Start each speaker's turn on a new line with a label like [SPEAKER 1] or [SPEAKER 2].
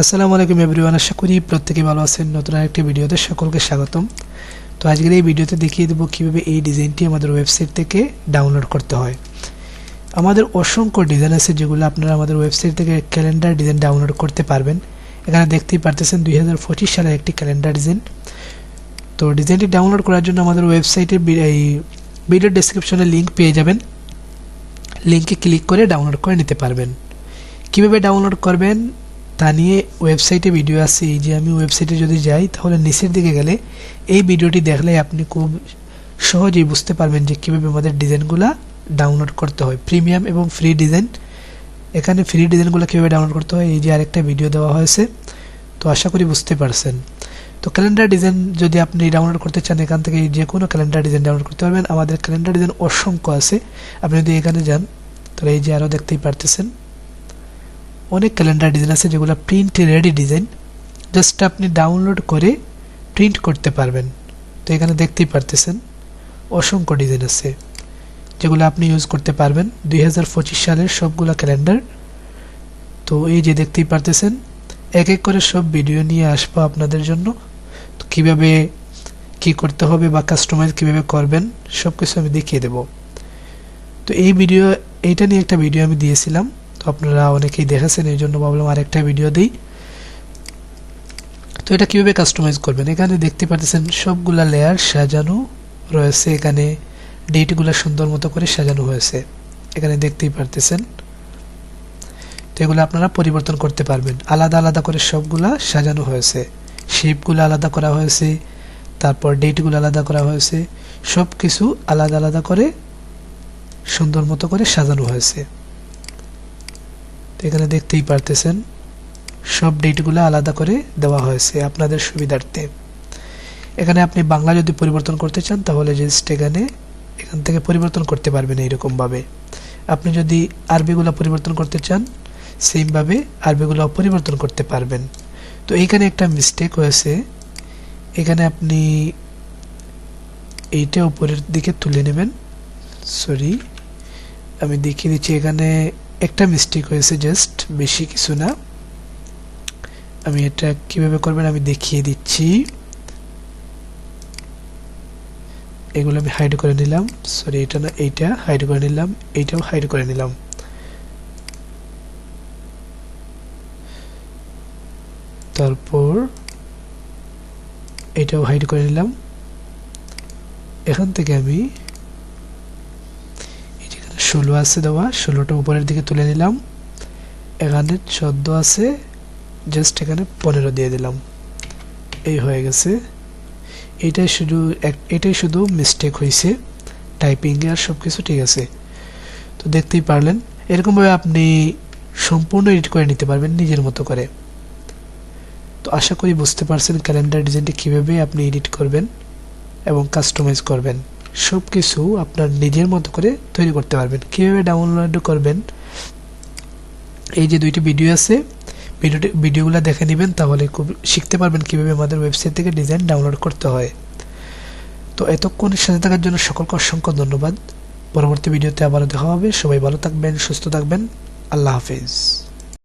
[SPEAKER 1] আসসালামু আলাইকুম এভরিওয়ান, আশা করি প্রত্যেকে ভালো আছেন। নতুন আরেকটি ভিডিওতে সকলকে স্বাগতম। তো আজকের এই ভিডিওতে দেখিয়ে দেবো কীভাবে এই ডিজাইনটি আমাদের ওয়েবসাইট থেকে ডাউনলোড করতে হয়। আমাদের অসংখ্য ডিজাইন আছে যেগুলো আপনারা আমাদের ওয়েবসাইট থেকে ক্যালেন্ডার ডিজাইন ডাউনলোড করতে পারবেন। এখানে দেখতেই পারতেছেন দুই হাজার পঁচিশ সালের একটি ক্যালেন্ডার ডিজাইন। তো ডিজাইনটি ডাউনলোড করার জন্য আমাদের ওয়েবসাইটে এই ভিডিও ডেসক্রিপশনে লিঙ্ক পেয়ে যাবেন। লিঙ্কে ক্লিক করে ডাউনলোড করে নিতে পারবেন। কীভাবে ডাউনলোড করবেন? তা নিয়ে ওয়েবসাইটে ভিডিও আছে, এই যে আমি ওয়েবসাইটে যদি যাই, তাহলে নিচের দিকে গেলে এই ভিডিওটি দেখলে আপনি খুব সহজেই বুঝতে পারবেন যে কীভাবে আমাদের ডিজাইনগুলো ডাউনলোড করতে হয়। প্রিমিয়াম এবং ফ্রি ডিজাইন এখানে ফ্রি ডিজাইনগুলো কীভাবে ডাউনলোড করতে হয়, এই যে আরেকটা ভিডিও দেওয়া হয়েছে, তো আশা করি বুঝতে পারছেন। তো ক্যালেন্ডার ডিজাইন যদি আপনি ডাউনলোড করতে চান, এখান থেকে যে কোনো ক্যালেন্ডার ডিজাইন ডাউনলোড করতে পারবেন। আমাদের ক্যালেন্ডার ডিজাইন অসংখ্য আছে। আপনি যদি এখানে যান, তাহলে এই যে আরও দেখতেই পারতেছেন। অনেক ক্যালেন্ডার ডিজাইন আছে যেগুলো প্রিন্ট রেডি ডিজাইন জাস্ট আপনি ডাউনলোড করে প্রিন্ট করতে পারবেন। তো এখানে দেখতেই পারতেছেন, অসংখ্য ডিজাইন আছে যেগুলো আপনি ইউজ করতে পারবেন। দুই হাজার পঁচিশ সালের সবগুলো ক্যালেন্ডার তো এই যে দেখতেই পারতেছেন, এক এক করে সব ভিডিও নিয়ে আসব আপনাদের জন্য। তো কীভাবে কি করতে হবে বা কাস্টমাইজ কীভাবে করবেন সব কিছু আমি দেখিয়ে দেব। তো এই ভিডিও এইটা নিয়ে একটা ভিডিও আমি দিয়েছিলাম। তো আপনারা অনেকেই দেখেছেন, এই জন্য ভাবলাম আরেকটা ভিডিও দিই। তো এটা কীভাবে কাস্টমাইজ করবেন? এখানে দেখতে পাচ্ছেন সবগুলা লেয়ার সাজানো রয়েছে। এখানে ডেটগুলো সুন্দর মতো করে সাজানো হয়েছে। এখানে দেখতেই পারতেছেন। তো এগুলো আপনারা পরিবর্তন করতে পারবেন। আলাদা আলাদা করে সবগুলা সাজানো হয়েছে। শেপগুলো আলাদা করা হয়েছে। তারপর ডেটগুলো আলাদা করা হয়েছে। সব কিছু আলাদা আলাদা করে সুন্দর মতো করে সাজানো হয়েছে। তো এখানে দেখতেই পারতেছেন, সব ডেটগুলো আলাদা করে দেওয়া হয়েছে আপনাদের সুবিধার্থে। এখানে আপনি বাংলা যদি পরিবর্তন করতে চান, তাহলে জাস্ট এখানে, এখান থেকে পরিবর্তন করতে পারবেন এইরকমভাবে। আপনি যদি আরবিগুলো পরিবর্তন করতে চান, সেমভাবে আরবিগুলো পরিবর্তন করতে পারবেন। তো এইখানে একটা মিস্টেক হয়েছে। এখানে আপনি এইটা উপরের দিকে তুলে নেবেন। সরি আমি দেখিয়ে দিচ্ছি এখানে একটা মিস্টেক হয়েছে জাস্ট বেশি কিছু না। আমি এটা কীভাবে করবেন আমি দেখিয়ে দিচ্ছি। এগুলো আমি হাইড করে নিলাম। সরি এটা না, এইটা হাইড করে নিলাম, এইটাও হাইড করে নিলাম। তারপর এটাও হাইড করে নিলাম। এখান থেকে আমি ষোলো আছে দেওয়া, ষোলোটা উপরের দিকে তুলে নিলাম এখানে চোদ্দ আছে জাস্ট এখানে পনেরো দিয়ে দিলাম। এই হয়ে গেছে। এটাই শুধু এটাই শুধু মিস্টেক হয়েছে টাইপিংয়ে আর সব কিছু ঠিক আছে। তো দেখতেই পারলেন, এরকমভাবে আপনি সম্পূর্ণ এডিট করে নিতে পারবেন নিজের মতো করে। তো আশা করি বুঝতে পারছেন ক্যালেন্ডার ডিজাইনটি কীভাবে আপনি এডিট করবেন এবং কাস্টমাইজ করবেন। সব কিছু আপনার নিজের মতো করে তৈরি করতে পারবেন। কীভাবে ডাউনলোড করবেন? এই যে দুইটি ভিডিও আছে ভিডিওটি ভিডিওগুলো দেখে নেবেন, তাহলে খুব শিখতে পারবেন কীভাবে আমাদের ওয়েবসাইট থেকে ডিজাইন ডাউনলোড করতে হয়। তো এতক্ষণের সাথে থাকার জন্য সকলকে অসংখ্য ধন্যবাদ। পরবর্তী ভিডিওতে আবারও দেখা হবে। সবাই ভালো থাকবেন, সুস্থ থাকবেন। আল্লাহ হাফিজ।